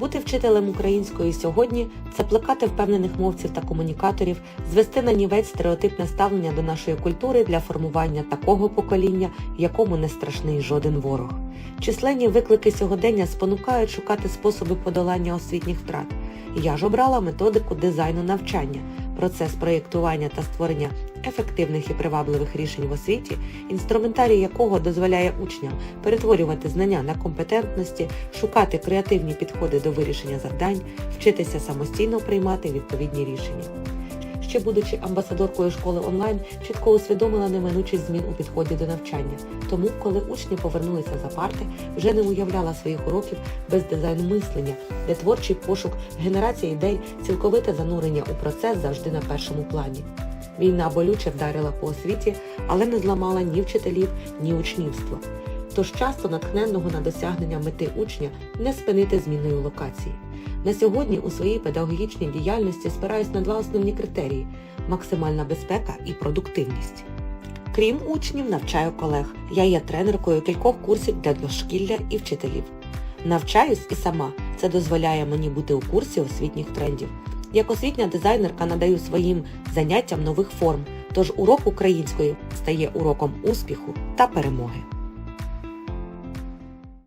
Бути вчителем української сьогодні це плекати впевнених мовців та комунікаторів, звести на нівець стереотипне ставлення до нашої культури для формування такого покоління, якому не страшний жоден ворог. Численні виклики сьогодення спонукають шукати способи подолання освітніх втрат. Я ж обрала методику дизайну навчання, процес проєктування та створення ефективних і привабливих рішень в освіті, інструментарій якого дозволяє учням перетворювати знання на компетентності, шукати креативні підходи до вирішення завдань, вчитися самостійно приймати відповідні рішення. Ще будучи амбасадоркою школи онлайн, чітко усвідомила неминучість змін у підході до навчання. Тому, коли учні повернулися за парти, вже не уявляла своїх уроків без дизайну мислення, де творчий пошук, генерація ідей, цілковите занурення у процес завжди на першому плані. Війна болюче вдарила по освіті, але не зламала ні вчителів, ні учнівства. Тож часто натхненного на досягнення мети учня не спинити зміною локації. На сьогодні у своїй педагогічній діяльності спираюсь на два основні критерії: максимальна безпека і продуктивність. Крім учнів, навчаю колег. Я є тренеркою кількох курсів для дошкілля і вчителів. Навчаюсь і сама. Це дозволяє мені бути у курсі освітніх трендів. Як освітня дизайнерка надаю своїм заняттям нових форм, тож урок української стає уроком успіху та перемоги.